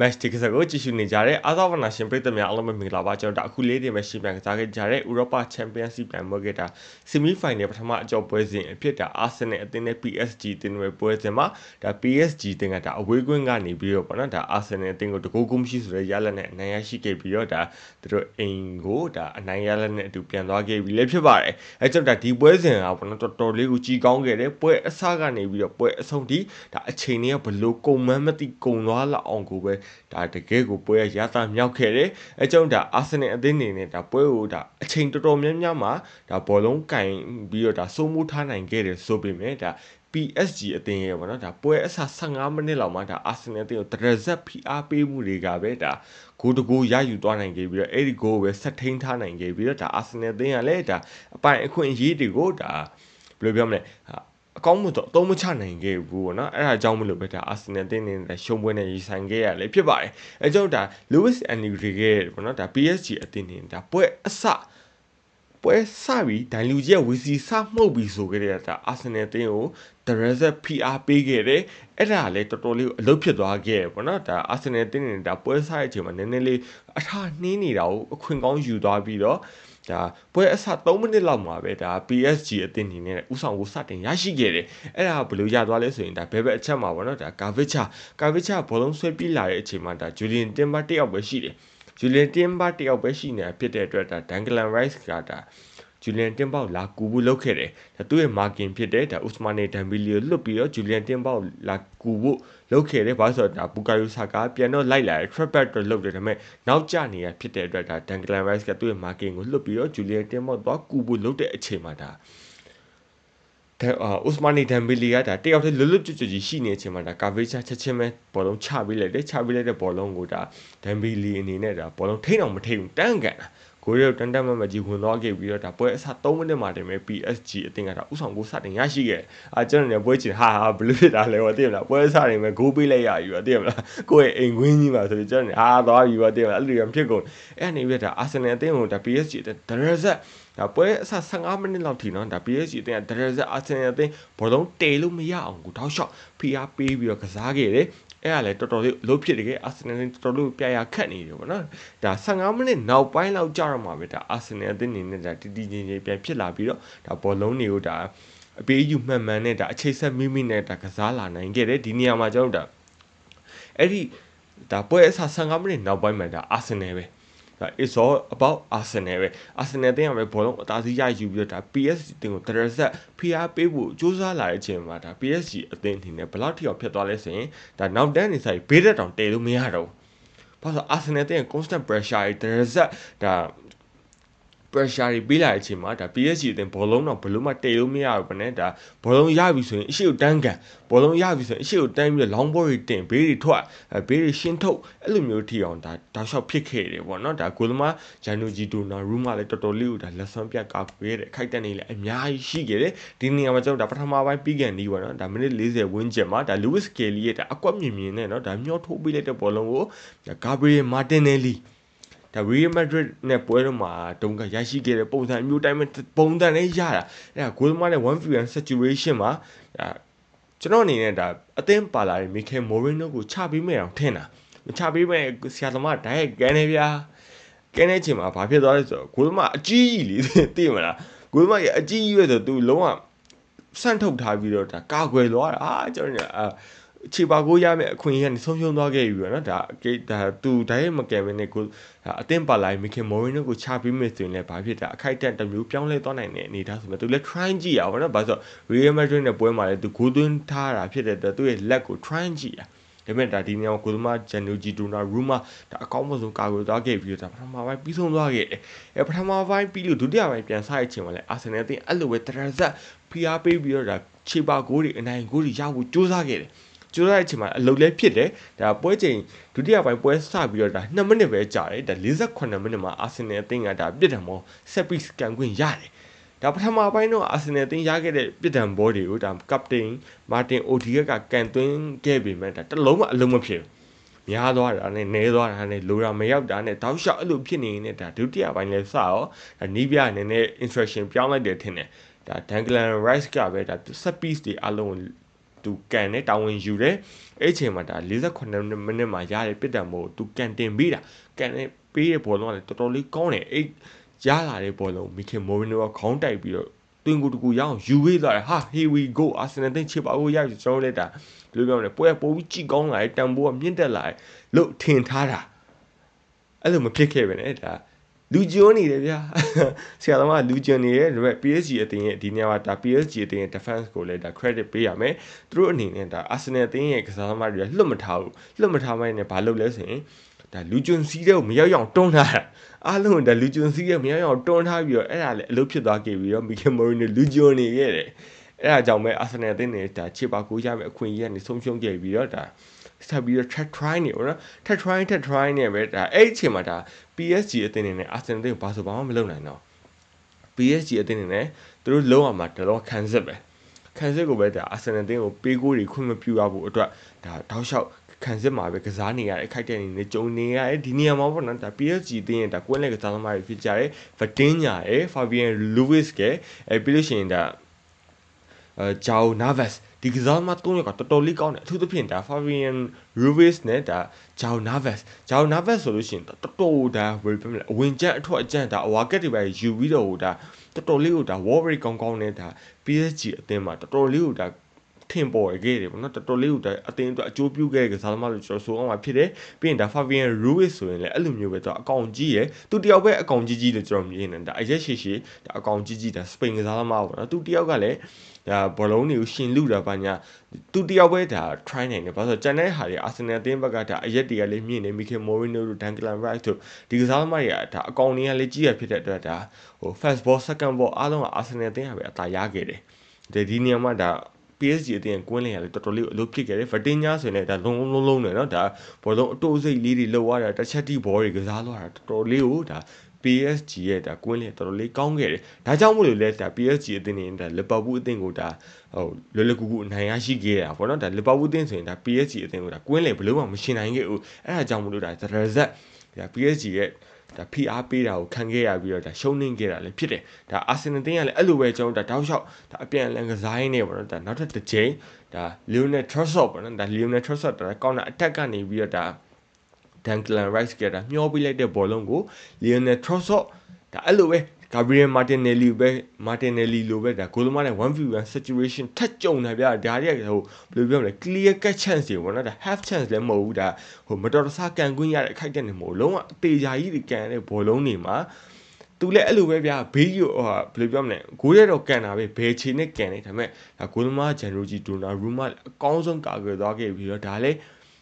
match ဒီကစားကိုကြည့်ရှုနေကြတဲ့အာသာဝနာရှင်ပရိသတ်များအားလုံးပဲမင်္ဂလာပါကျွန်တော်တို့အခုလေးတင်ပဲရှင်းပြကစားခဲ့ကြတဲ့ဥရောပချန်ပီယံစီပြိုင်ပွဲကတာဆီမီဖိုင်နယ်ပထမအကြောပွဲစဉ်အဖြစ်တာအာဆင်နယ်အသင်းနဲ့ PSG အသင်းတွေပွဲစဉ်မှာဒါ PSG အသင်းကဒါအဝေးကွင်းကနေပြီးတော့ပေါ့နော်ဒါအာဆင်နယ်အသင်းကိုတကူကူမရှိဆိုတဲ့ရလနဲ့အနိုင်ရရှိခဲ့ပြီးတော့ဒါသူတို့အိမ်ကိုဒါအနိုင်ရလနဲ့အတူပြန်သွားခဲ့ပြီလည်းဖြစ်ပါတယ်အဲကြောင့်ဒါဒီပွဲစဉ်ကပေါ့နော်တော်တော်လေးကိုကြီးကောင်းခဲ့တယ်ပွဲအစကနေပြီးတော့ပွဲအဆုံးထိဒါအချိန်တွေကဘလို့ကုံမန်းမသိကုံသွားလောက်အောင်ကိုပဲဒါတကယ်ကိုပွဲရရတာမြောက်ခဲ့တယ်အဲကြောင့်ဒါအာဆင်နယ်အသင်းအနေနဲ့ဒါပွဲကိုဒါအချိန်တော်တော်များများမှာဒါဘောလုံးကင်ပြီးတော့ဒါစိုးမိုးထားနိုင်ခဲ့တယ်ဆိုပေမဲ့ဒါ PSG အသင်းရဲ့ပေါ့နော်ဒါပွဲအစ15မိနစ်လောက်မှဒါအာဆင်နယ်အသင်းကိုတရဇက်ဖိအားပေးမှုတွေကပဲဒါဂိုးတကူရယူသွားနိုင်ခဲ့ပြီးတော့အဲ့ဒီဂိုးကိုပဲဆက်ထိန်းထားနိုင်ခဲ့ပြီးတော့ဒါအာဆင်နယ်အသင်းကလည်းဒါအပိုင်အခွင့်အရေးတွေကိုဒါဘယ်လိုပြောမလဲ အကောင်းမှုတော့အသုံးမချနိုင်ခဲ့ဘူးပေါ့နော်အဲ့ဒါကြောင့်မလို့ပဲဒါအာဆင်နယ်တင်းနေတဲ့ရှုံးပွဲနဲ့ရီဆိုင်ခဲ့ရလေဖြစ်ပါတယ်အဲကြောင့်ဒါ Lewis Enrique ပေါ့နော်ဒါ PSG အတင်းနေတာပွဲအစပွဲစပြီးဒိုင်လူကြီးရဲ့ဝီစီစမှုတ်ပြီးဆိုခဲ့တဲ့ဒါအာဆင်နယ်တင်းကိုဒရက်ဇက် PR ပေးခဲ့တယ်အဲ့ဒါလည်းတော်တော်လေးအလုပ်ဖြစ်သွားခဲ့ပေါ့နော်ဒါအာဆင်နယ်တင်းနေတာပွဲစတဲ့အချိန်မှာနည်းနည်းလေးအထာနှင်းနေတာကိုအခွင့်ကောင်းယူသွားပြီးတော့ ဒါပွဲအစ3မိနစ်လောက်မှာပဲဒါ PSG အသင်းနေနဲ့ဥဆောင်ကိုစတင်ရရှိခဲ့တယ်အဲ့ဒါဘယ်လိုရသွားလဲဆိုရင်ဒါဘယ်ဘက်အချက်မှာပေါ့နော်ဒါကာဗစ်ချာကာဗစ်ချာဘောလုံးဆွဲပြီးလာတဲ့အချိန်မှာဒါဂျူလီယန်တင်ဘာတယောက်ပဲရှိတယ်ဂျူလီယန်တင်ဘာတယောက်ပဲရှိနေတာဖြစ်တဲ့အတွက်ဒါဒန်ဂလန်ရိုက်စ်ကဒါ ဂျူလီယန်တင်ပေါက်လာကူဘူးလုပ်ခဲ့တယ်ဒါသူ့ရဲ့မာကင်ဖြစ်တဲ့ဒါဥစမာနေဒမ်ဘီလီကိုလွတ်ပြီးတော့ဂျူလီယန်တင်ပေါက်လာကူဖို့လုပ်ခဲ့တယ်ဘာလို့ဆိုတော့ဒါဘူကာယိုဆာကာပြန်တော့လိုက်လာတယ် trap back တော့လုပ်တယ်ဒါပေမဲ့နောက်ကျနေရဖြစ်တဲ့အတွက်ဒါဒန်ဂလန်ရိုက်စ်ကသူ့ရဲ့မာကင်ကိုလွတ်ပြီးတော့ဂျူလီယန်တင်ပေါက်သွားကူဖို့လုပ်တဲ့အချိန်မှာဒါတဲ့အာဥစမာနီဒမ်ဘီလီကဒါတယောက်တည်းလွတ်လွတ်ကျွတ်ကျွတ်ကြီးရှိနေတဲ့အချိန်မှာဒါကာဗေးချာချက်ချင်းပဲဘောလုံးချပေးလိုက်တယ်ချပေးလိုက်တဲ့ဘောလုံးကိုဒါဒမ်ဘီလီအနေနဲ့ဒါဘောလုံးထိအောင်မထိဘူးတန်းကန်တာ ကိုရီးယားတန်တန်မမကြီးဝင်သွားခဲ့ပြီးတော့ဒါပွဲအစ3မိနစ်မှတင်မဲ့ PSG အသင်းကဒါဥဆောင်ကိုစတင်ရရှိခဲ့အာကျွန်တော်လည်းပွဲချင်ဟာဟာဘလို့ဖြစ်တာလဲတော့သိမလားပွဲအစတင်မဲ့ဂိုးပေးလိုက်ရယူတော့သိမလားကိုယ့်ရဲ့အိမ်ခွင်းကြီးမှာဆိုပြီးကျွန်တော်ဟာသွားယူတော့သိမလားအဲ့လိုရဖြစ်ကုန်အဲ့နေပြီးတော့ဒါအာဆင်နယ်အသင်းကိုဒါ PSG အသင်းဒရဇက်ဒါပွဲအစ15မိနစ်လောက်ထိနော်ဒါ PSG အသင်းကဒရဇက်အာဆင်နယ်အသင်းဘောလုံးတေလို့မရအောင်ကိုတောက်လျှောက်ဖိအားပေးပြီးတော့ကစားခဲ့တယ် အဲ့ဒါလည်းတော်တော်လေးအလုပ်ဖြစ်တကယ်အာဆင်နယ်နဲ့တော်တော်လေးပြရခတ်နေတယ်ပေါ့နော်ဒါ15မိနစ်နောက်ပိုင်းလောက်ကြာတော့မှပဲဒါအာဆင်နယ်အသင်းနေနဲ့ဒါတီတီချင်းချင်းပြန်ဖြစ်လာပြီးတော့ဒါဘောလုံးတွေကိုဒါအပေးယူမှန်မှန်နဲ့ဒါအခြေဆက်မိမိနဲ့ဒါကစားလာနိုင်ခဲ့တယ်ဒီနေရာမှာကျွန်တော်ဒါအဲ့ဒီဒါပွဲအစ15မိနစ်နောက်ပိုင်းမှာဒါအာဆင်နယ်ပဲ ဒါ is all about Arsenal ပဲ Arsenal တင်းရမယ်ဘောလုံးအသာစီးရယူပြီးတော့ဒါ PSG တင်းကိုတရဆက်ဖိအားပေးဖို့စူးစမ်းလာတဲ့အချိန်မှာဒါ PSG အသင်းအနေနဲ့ဘယ်လောက်ထိအောင်ဖြစ်သွားလဲဆိုရင်ဒါနောက်တန်းနေဆိုင်ဘေးတက်တောင်တည်လို့မရတော့ဘူးဘာလို့ Arsenal တင်း constant pressure တွေတရဆက်ဒါ pressure တွေပေးလာတဲ့အချိန်မှာဒါ PSG အသင်းဘောလုံးတော့ဘလို့မှတေလို့မရဘူးဗနဲ့ဒါဘောလုံးရပြီဆိုရင်အရှိကိုတန်းကန်ဘောလုံးရပြီဆိုရင်အရှိကိုတန်းပြီးတော့ long ball တွေတင်ဘေးတွေထွက်ဘေးတွေရှင်းထုတ်အဲ့လိုမျိုးထိအောင်ဒါတောက်လျှောက်ဖြစ်ခဲ့တယ်ပေါ့နော်ဒါကိုလမဂျန်နိုဂျီတိုနာရူးမှာလည်းတော်တော်လေးကိုဒါလက်ဆွမ်းပြတ်ကာကွယ်တဲ့အခိုက်အတန့်တွေလည်းအများကြီးရှိခဲ့တယ်ဒီနေရာမှာကျွန်တော်ဒါပထမပိုင်းပြီးကန်ဒီပေါ့နော်ဒါမိနစ်40ဝန်းကျင်မှာဒါ Lewis Kelly ရဲ့ဒါအကွက်မြင်မြင်နဲ့နော်ဒါမျောထိုးပေးလိုက်တဲ့ဘောလုံးကိုဒါ Gabriel Martinelli ဒါ Real Madrid နဲ့ပွဲတော့မှာတုံးကရရှိခဲ့တဲ့ပုံစံမျိုးတိုင်းပဲပုံစံလေးရတာအဲ့ဒါ goal မနဲ့ 1v1 situation မှာဒါကျွန်တော်အနေနဲ့ဒါအသင်းပါလာတဲ့ Mikel Moreno ကိုချပေးမယ်အောင်ထင်တာမချပေးမဲ့ဆရာသမားဒိုင်ကန်နေဗျာကဲတဲ့ချိန်မှာဘာဖြစ်သွားလဲဆိုတော့ goal မအကြီးကြီးလေးသိမလား goal မရဲ့အကြီးကြီးပဲဆိုသူလုံးဝဆန့်ထုတ်ထားပြီးတော့ဒါကာကွယ်သွားတာအာကျွန်တော်အာ ခြေပါကိုရမယ်အခွင့်အရေးကနေဆုံးရှုံးသွားခဲ့ပြီပေါ့နော်ဒါဒါသူဒါရဲ့မကယ်မနဲ့ကိုအသင်းပါလိုက်မခင်မော်ရီနိုကိုချပေးမယ်ဆိုရင်လည်းဘာဖြစ်တာအခိုက်အတန့်တစ်မျိုးပြောင်းလဲသွားနိုင်တဲ့အနေအထားဆိုတော့သူလည်း try ကြည့်ရပါတော့ဘာလို့ဆို Real Madrid နဲ့ပွဲမှာလည်းသူဂိုးသွင်းထားတာဖြစ်တဲ့အတွက်သူ့ရဲ့လက်ကို try ကြည့်ရဒါပေမဲ့ဒါဒီနေရာမှာကိုသမားဂျန်နူဂျီတိုနာရူမာဒါအကောင်းဆုံးကာကွယ်သွားခဲ့ပြီးတော့ဒါပထမပိုင်းပြီးဆုံးသွားခဲ့တယ်အဲပထမပိုင်းပြီးလို့ဒုတိယပိုင်းပြန်စားရချင်မှလည်းအာဆင်နယ်အသင်းအဲ့လိုပဲတရဇက်ဖိအားပေးပြီးတော့ဒါခြေပါဂိုးတွေအနိုင်ဂိုးတွေရဖို့ကြိုးစားခဲ့တယ် ကျိုးတဲ့အချိန်မှာအလုပ်လဲဖြစ်တယ်ဒါပွဲချိန်ဒုတိယပိုင်းပွဲစပြီးတော့ဒါ2မိနစ်ပဲကြာတယ်ဒါ48မိနစ်မှာအာဆင်နယ်အသင်းကဒါပြစ်ဒဏ်မောဆက်ပြီးကန်ခွင့်ရတယ်ဒါပထမပိုင်းတော့အာဆင်နယ်အသင်းရခဲ့တဲ့ပြစ်ဒဏ်ဘောတွေကိုဒါကပတိန်မာတင်အိုဒီကကန်သွင်းခဲ့ပေမဲ့ဒါတလုံးမအလုံးမဖြစ်ဘူးများသွားတာနဲ့နဲသွားတာနဲ့လိုတာမရောက်တာနဲ့တောက်လျှောက်အဲ့လိုဖြစ်နေနေဒါဒုတိယပိုင်းလဲစရောဒါနီးပြအနေနဲ့ instruction ပြောင်းလိုက်တယ်ထင်တယ်ဒါ Danglan Rice ကပဲဒါ set piece တွေအလုံး သူကန်နဲ့တာဝန်ယူတယ်အဲ့အချိန်မှာဒါ48မိနစ်မှာရတဲ့ပြစ်ဒဏ်မို့သူကန်တင်ပြီးတာကန်နဲ့ပေးတဲ့ဘောလုံးကလည်းတော်တော်လေးကောင်းတယ်အဲ့ရလာတဲ့ဘောလုံးမီခင်မိုရီနိုကခေါင်းတိုက်ပြီးတော့တွင်ကူတကူရအောင်ယူပေးသွားတယ်ဟာ here we go အာဆင်နယ်တင်ချစ်ပါဦးရပြီကျွန်တော်လည်းဒါဘယ်လိုပြောမလဲပွဲပိုးပြီးကြည်ကောင်းလာတယ်တန်ဖိုးကမြင့်တက်လာတယ်လို့ထင်ထားတာအဲ့လိုမဖြစ်ခဲ့ပဲねဒါ လူကျွန်းနေတယ်ဗျာဆရာသမားလူကျွန်းနေတယ်ဒါပေမဲ့ PSG အတင်းရဲ့ဒီနေရာမှာဒါ PSG အတင်းရဲ့ defense ကိုလည်းဒါ credit ပေးရမယ်သူတို့အနေနဲ့ဒါ Arsenal အတင်းရဲ့ကစားသမားတွေကလွတ်မထားဘူးလွတ်မထားမိုင်းနဲ့ဘာလုပ်လဲဆိုရင်ဒါလူကျွန်းစီးတဲ့ကိုမရောက်ရောက်တွန်းထားတာအားလုံးဒါလူကျွန်းစီးတဲ့မရောက်ရောက်တွန်းထားပြီးတော့အဲ့ဒါလည်းအလုပ်ဖြစ်သွားခဲ့ပြီးတော့မီခင်မိုရီနဲ့လူကျွန်းနေခဲ့တယ်အဲ့ဒါကြောင့်ပဲ Arsenal အတင်းနဲ့ဒါချစ်ပါကိုရမယ်အခွင့်အရေးကနေဆုံးရှုံးခဲ့ပြီးတော့ဒါ ဆက်ပြီးတော့ track try နေပေါ့နော် track try track try နေပဲဒါအဲ့အချိန်မှာဒါ PSG အသင်းနေနဲ့ Arsenal အသင်းကိုဘာဆိုဘာမှမလုပ်နိုင်တော့ PSG အသင်းနေနဲ့သူတို့လုံးအောင်မှာတလောခံစစ်ပဲခံစစ်ကိုပဲဒါ Arsenal အသင်းကိုပေးကိုတွေခွင့်မပြုရဘူးအတွက်ဒါတောက်လျှောက်ခံစစ်မှာပဲကစားနေရတယ်ခိုက်တဲ့အနေနဲ့ကြုံနေရတယ်ဒီနေရာမှာပေါ့နော်ဒါ PSG အသင်းရဲ့ဒါကွင်းလက်ကစားသမားတွေဖြစ်ကြတယ် Vitinha ရယ် Fabian Luiz ကအဲပြီးလို့ရှိရင်ဒါ အဲဂျာအိုနာဗက်စ်ဒီကစားမသုံးယောက်ကတော်တော်လေးကောင်းတယ်အထူးသဖြင့်ဒါ Fabian Ruiz နဲ့ဒါ Jao Navas Jao Navas ဆိုလို့ရှိရင်တော်တော်ဒါဘယ်ပြောမလဲအဝင်ကျန်းအထွက်အကျန်းဒါအဝါကက်တွေပဲယူပြီးတော့ဒါတော်တော်လေးကိုဒါ Warbury ကောင်းကောင်းနဲ့ဒါ PSG အသင်းမှာတော်တော်လေးကိုဒါ ထင်ပေါ်ခဲ့တယ်ပေါ့နော်တော်တော်လေးကိုအတင်းအတွက်အကျိုးပြုခဲ့တဲ့ကစားသမားလို့ကျွန်တော်ဆိုအောင်မှာဖြစ်တယ်ပြီးရင်ဒါ Fabian Ruiz ဆိုရင်လည်းအဲ့လိုမျိုးပဲသူအကောင်ကြီးရယ်သူတယောက်ပဲအကောင်ကြီးကြီးလို့ကျွန်တော်မြင်နေတာအရက်ရှိရှိဒါအကောင်ကြီးကြီးဒါစပိန်ကစားသမားပေါ့နော်သူတယောက်ကလည်းဒါဘောလုံးတွေကိုရှင်လူတာပါညာသူတယောက်ပဲဒါ try နိုင်တယ်ဘာလို့ဆိုတော့ကျန်တဲ့ဟာတွေ Arsenal အသင်းဘက်ကဒါအရက်တွေကလည်းမြင့်နေ Mikel Moreno တို့ Declan Rice တို့ဒီကစားသမားတွေကဒါအကောင်တွေကလည်းကြီးရဖြစ်တဲ့အတွက်ဒါဟို first ball second ball အားလုံးက Arsenal အသင်းကပဲအသာရခဲ့တယ်ဒီနေရာမှာဒါ PSG အတင်းကွင်းလင်ရလေတော်တော်လေးအလုပ်ဖြစ်ခဲ့တယ်ဗတင်ညာဆိုရင်လည်းဒါလုံးလုံးလုံးနေနော်ဒါဘောလုံးအတိုးစိတ်လေးတွေလောက်ရတာတစ်ချက်တိဘောတွေကစားလို့ရတာတော်တော်လေးကိုဒါ PSG ရဲ့ဒါကွင်းလင်တော်တော်လေးကောင်းခဲ့တယ်ဒါကြောင့်မို့လို့လဲဒါ PSG အတင်းနေဒါလီဗာပူးအတင်းကိုဒါဟိုလွယ်လွယ်ကူကူအနိုင်ရရှိခဲ့တာပေါ့နော်ဒါလီဗာပူးအတင်းဆိုရင်ဒါ PSG အတင်းကိုဒါကွင်းလင်ဘယ်လို့မှမရှင်နိုင်ခဲ့ဘူးအဲ့ဒါကြောင့်မို့လို့ဒါဇရက်ဇက်ဒါ PSG ရဲ့ ဒါဖိအားပေးတာကိုခံခဲ့ရပြီးတော့ဒါရှုံးနှင်းခဲ့တာလည်းဖြစ်တယ်ဒါအာဆင်နယ်တင်းကလည်းအဲ့လိုပဲကျွန်တော်တို့ဒါတောက်လျှောက်ဒါအပြန်အလှန်ကစားရင်းနေပေါ့နော်ဒါနောက်ထပ်တစ်ချိန်ဒါလီယိုနယ်ထရက်ဆော့ပေါ့နော်ဒါလီယိုနယ်ထရက်ဆော့ဒါကောင်းတာအတက်ကနေပြီးတော့ဒါဒန်ကလန်ရိုက်စ်ကဒါမျောပေးလိုက်တဲ့ဘောလုံးကိုလီယိုနယ်ထရက်ဆော့ဒါအဲ့လိုပဲ ဂါဘရီယယ်မာတင်နယ်လီပဲမာတင်နယ်လီလိုပဲဒါဂိုလ်သမားနဲ့ 1v1 situation ထက်ကြုံနေဗျာဒါတွေကဟိုဘယ်လိုပြောမလဲ clear cut chance တွေပေါ့နော်ဒါ half chance လည်းမဟုတ်ဘူးဒါဟိုမတော်တဆကန်ကွင်းရတဲ့အခိုက်အတန့်တွေမဟုတ်လုံးဝအသေးချာကြီးတွေကန်တဲ့ဘောလုံးတွေမှာသူလည်းအဲ့လိုပဲဗျာဘေးကြီးဟိုဘယ်လိုပြောမလဲဂိုးရတော့ကန်တာပဲဘယ်ချီနဲ့ကန်နေဒါပေမဲ့ဒါဂိုလ်သမားဂျန်ရိုဂျီဒိုနာရူမာအကောင်းဆုံးကာကွယ်သွားခဲ့ပြီးတော့ဒါလည်း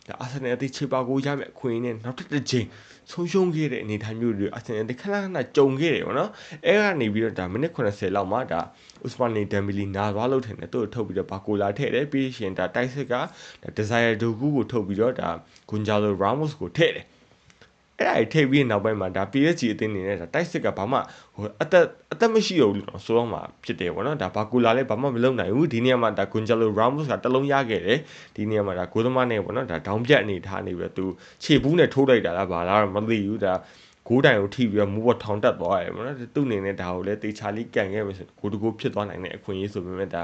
ဒါအာဆင်နယ်အသင်းချေပါကိုရမယ့်အခွင့်အရေးနဲ့နောက်တစ်ချိန်ဆုံးရှုံးခဲ့တဲ့အနေအထားမျိုးတွေအာဆင်နယ်အသင်းခဏခဏကြုံခဲ့တယ်ပေါ့နော်အဲကနေပြီးတော့ဒါမိနစ်80လောက်မှဒါဥစမန်နီဒမ်ဘီလီနာသွားလို့ထင်တယ်သူ့ကိုထုတ်ပြီးတော့ဘာကိုလာထည့်တယ်ပြီးရှင်ဒါတိုက်စစ်ကဒါဒီဇိုင်ယာဒိုကူကိုထုတ်ပြီးတော့ဒါဂွန်ဂျာလိုရာမို့စ်ကိုထည့်တယ် အဲ့ဒါကြီးထိပ်ပြီးနောက်ပိုင်းမှာဒါ PSG အသင်းနေနဲ့ဒါတိုက်စစ်ကဘာမှဟိုအသက်အသက်မရှိတော့ဘူးလို့ဆိုတော့မှဖြစ်တယ်ပေါ့နော်ဒါဘာကူလာလည်းဘာမှမလုပ်နိုင်ဘူးဒီနေရာမှာဒါကွန်ဂျယ်လိုရာမို့စ်ကတလုံးရခဲ့တယ်ဒီနေရာမှာဒါဂိုးသမားနဲ့ပေါ့နော်ဒါဒေါင်းပြတ်အနေထားနေပြီးတော့သူခြေဘူးနဲ့ထိုးလိုက်တာလားဘာလားမသိဘူးဒါဂိုးတိုင်ကိုထိပြီးတော့မူးပေါ်ထောင်တက်သွားတယ်ပေါ့နော်သူ့အနေနဲ့ဒါကိုလည်းတေချာလေးကန်ခဲ့မယ်ဆိုဂိုးတကူဖြစ်သွားနိုင်တဲ့အခွင့်အရေးဆိုပေမဲ့ဒါ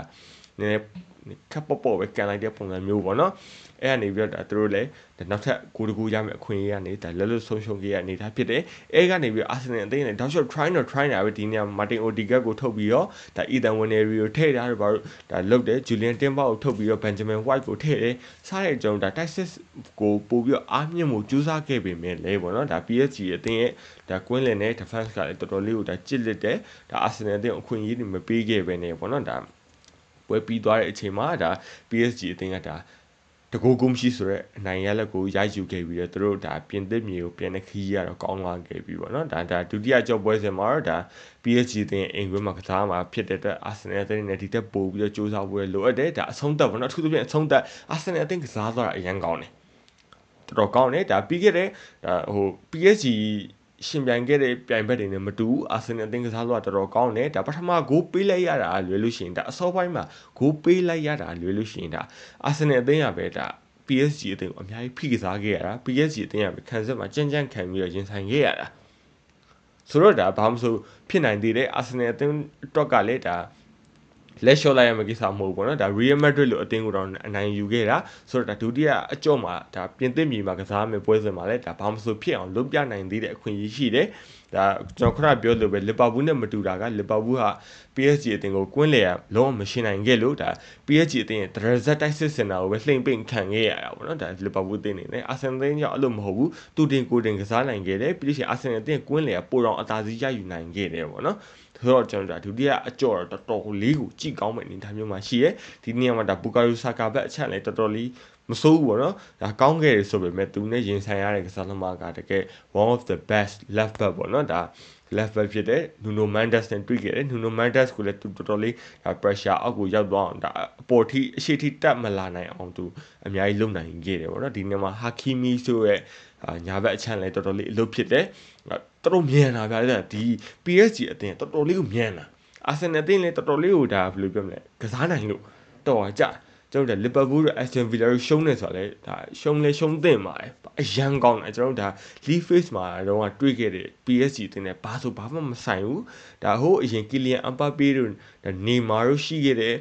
နည်းနည်းခပ်ပေါ့ပေါ့ပဲကန်လိုက်တဲ့ပုံစံမျိုးပေါ့နော်အဲ့ကနေပြီးတော့ဒါသူတို့လည်းနောက်ထပ်ကိုတကူရမယ့်အခွင့်အရေးကနေဒါလက်လွတ်ဆုံးရှုံးခဲ့ရအနေထားဖြစ်တယ်အဲ့ကနေပြီးအာဆင်နယ်အသင်းနဲ့တောက်လျှောက် try တော့ try တာပဲဒီနေရာမာတင်အိုဒီဂတ်ကိုထုတ်ပြီးတော့ဒါအီသန်ဝင်နယ်ရီကိုထည့်ထားတယ်ဘာလို့ဒါလုတ်တယ်ဂျူလီယန်တင်ဘာကိုထုတ်ပြီးတော့ဘန်ဂျမင်ဝိုက်ကိုထည့်တယ်စားတဲ့အကြောင်းဒါ Texas ကိုပို့ပြီးတော့အားမြင့်မှုကြိုးစားခဲ့ပေမဲ့လည်းပေါ့နော်ဒါ PSG အသင်းရဲ့ဒါကွင်းလင်နဲ့ defense ကလည်းတော်တော်လေးကိုဒါကြစ်လက်တယ်ဒါအာဆင်နယ်အသင်းအခွင့်အရေးတွေမပေးခဲ့ပဲねပေါ့နော်ဒါ ပွဲပြီးသွားတဲ့အချိန်မှာဒါ PSG အသင်းကဒါတကူကုမရှိဆိုတော့အနိုင်ရလက်ကိုရယူခဲ့ပြီးတော့သူတို့ဒါပြင်သစ်မြေကိုပြန်တဲ့ခီးရတော့ကောင်းလာခဲ့ပြီပေါ့နော်ဒါဒါဒုတိယကြော့ပွဲစဉ်မှာတော့ဒါ PSG တင်အိမ်ခွင်းမှာကစားမှာဖြစ်တဲ့အတွက်အာဆင်နယ်အသင်းနဲ့ဒီတက်ပို့ပြီးတော့စူးစမ်းပွဲလိုအပ်တယ်ဒါအဆုံးသက်ပေါ့နော်အထူးသဖြင့်အဆုံးသက်အာဆင်နယ်အသင်းကစားသွားတာအရန်ကောင်းတယ်တော်တော်ကောင်းတယ်ဒါပြီးခဲ့တဲ့ဒါဟို PSG ရှင်ပြိုင်ခဲ့တဲ့ပြိုင်ဘက်တွေနဲ့မတူဘူးအာဆင်နယ်အသင်းကစားလို့တော်တော်ကောင်းတယ်ဒါပထမဂိုးပေးလိုက်ရတာလွယ်လို့ရှိရင်ဒါအစောပိုင်းမှာဂိုးပေးလိုက်ရတာလွယ်လို့ရှိရင်ဒါအာဆင်နယ်အသင်းကပဲဒါ PSG အသင်းကိုအများကြီးဖိကစားခဲ့ရတာ PSG အသင်းကပဲခံစစ်မှာကြမ်းကြမ်းခံပြီးတော့ရင်ဆိုင်ခဲ့ရတာဆိုတော့ဒါဘာမှမဆိုဖြစ်နိုင်သေးတယ်အာဆင်နယ်အသင်းအတွက်ကလည်းဒါ လက်လျှော့လိုက်ရမယ့်ကိစ္စမဟုတ်ဘူးပေါ့နော်ဒါ Real Madrid လို့အသင်းကိုတော့အနိုင်ယူခဲ့တာဆိုတော့ဒါဒုတိယအကြော့မှာဒါပြင်သစ်မြေမှာကစားမယ်ပွဲစဉ်မှာလည်းဒါဘာမှမဆိုဖြစ်အောင်လုပ်ပြနိုင်သေးတဲ့အခွင့်အရေးရှိတယ် ဒါကျွန်တော်ခဏပြောလို့ပဲလီဗာပူးနဲ့မတူတာကလီဗာပူးဟာ PSG အသင်းကိုကွင်းလေရလုံးဝမရှင်းနိုင်ခဲ့လို့ဒါ PSG အသင်းရဲ့ဒရဇက်တိုက်စစ်စင်တာကိုပဲလှိမ့်ပိန်ခံခဲ့ရတာပေါ့နော်ဒါလီဗာပူးအသင်းနေနဲ့အာဆင်နယ်အသင်းကြောင့်အဲ့လိုမဟုတ်ဘူးသူတင်ကိုတင်ကစားနိုင်ခဲ့တယ်ပြီးလို့ရှိရင်အာဆင်နယ်အသင်းကွင်းလေရပိုတော့အသာစီးရယူနိုင်ခဲ့တယ်ပေါ့နော်ဆိုတော့ကျွန်တော်တို့ဒုတိယအကြော့တော့တော်တော်လေးကိုကြည့်ကောင်းမဲ့အနေအထားမျိုးမှာရှိရဲဒီနေရာမှာဒါဘူကာယိုဆာကာဘက်အချက်လည်းတော်တော်လေးမစိုးဘူးပေါ့နော်ဒါကောင်းခဲ့တယ်ဆိုပေမဲ့သူနဲ့ရင်ဆိုင်ရတဲ့ကစားသမားကတကယ် one of the best left back ပေါ့နော်ဒါ left back ဖြစ်တဲ့ Nuno Mendes နဲ့တွေ့ခဲ့တယ် Nuno Mendes ကိုလည်းသူတော်တော်လေးဒါ pressure အောက်ကိုရောက်သွားအောင်ဒါအပေါ်ထိအရှိထိတက်မလာနိုင်အောင်သူအများကြီးလုပ်နိုင်ခဲ့တယ်ပေါ့နော်ဒီနေ့မှာ Hakimi ဆိုရဲ့ညာဘက်အချမ်းလည်းတော်တော်လေးအလုပ်ဖြစ်တယ်တော်တော်မြန်တာဗျာဒီ PSG အသင်းတော်တော်လေးကိုမြန်တာအာဆင်နယ်အသင်းလည်းတော်တော်လေးကိုဒါဘယ်လိုပြောမလဲကစားနိုင်လို့တော်ကြ ကျွန်တော်တို့လီဗာပူးတို့အက်စတန်ဗီလာတို့ရှုံးနေဆိုတော့လေဒါရှုံးလဲရှုံးသင့်ပါတယ်အရန်ကောင်းတယ်ကျွန်တော်တို့ဒါ League Face မှာတော့တွေးခဲ့တဲ့ PSG တင်တယ်ဘာဆိုဘာမှမဆိုင်ဘူးဒါဟိုအရင်ကီလီယန်အမ်ပါပေတို့နေမာတို့ရှိခဲ့တဲ့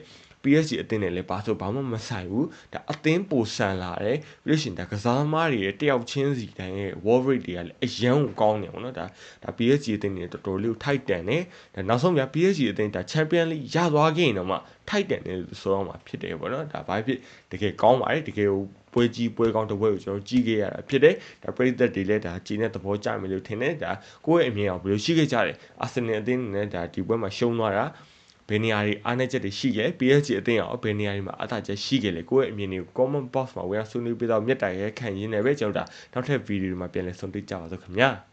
PSG အသင်းနဲ့လည်းဘာဆိုဘာမှမဆိုင်ဘူးဒါအသင်းပိုဆန်လာတယ်ပြီးလို့ရှိရင်ဒါကစားသမားတွေရဲ့တယောက်ချင်းစီတိုင်းရဲ့ wall rate တွေကလည်းအရန်ကိုကောင်းတယ်ပေါ့နော်ဒါဒါ PSG အသင်းတွေတော်တော်လေးကိုထိုက်တန်တယ်ဒါနောက်ဆုံးပြ PSG အသင်းဒါ Champion League ရသွားခဲ့ရင်တော့မှထိုက်တန်တယ်လို့ဆိုတော့မှဖြစ်တယ်ပေါ့နော်ဒါဘာဖြစ်တကယ်ကောင်းပါတယ်တကယ်ကိုပွဲကြီးပွဲကောင်းတစ်ပွဲကိုကျွန်တော်ကြီးခဲ့ရတာဖြစ်တယ်ဒါပရိသတ်တွေလည်းဒါကြီးတဲ့သဘောကျမယ်လို့ထင်တယ်ဒါကိုယ့်ရဲ့အမြင်အောင်ဘယ်လိုရှိခဲ့ကြတယ်အာဆင်နယ်အသင်းနဲ့ဒါဒီပွဲမှာရှုံးသွားတာ ဘယ်နေရာတွေအားနည်းချက်တွေရှိခဲ့ PSG အသင်းရောဘယ်နေရာတွေမှာအသာချက်ရှိခဲ့လဲကိုယ့်ရဲ့အမြင်တွေကို comment box မှာဝင်ဆွေးနွေးပေးတော့မြတ်တိုင်ရဲ့ခံရင်းနဲ့ပဲကျွန်တော်ဒါနောက်ထပ်ဗီဒီယိုတွေမှာပြန်လည်ဆုံတွေ့ကြပါစို့ခင်ဗျာ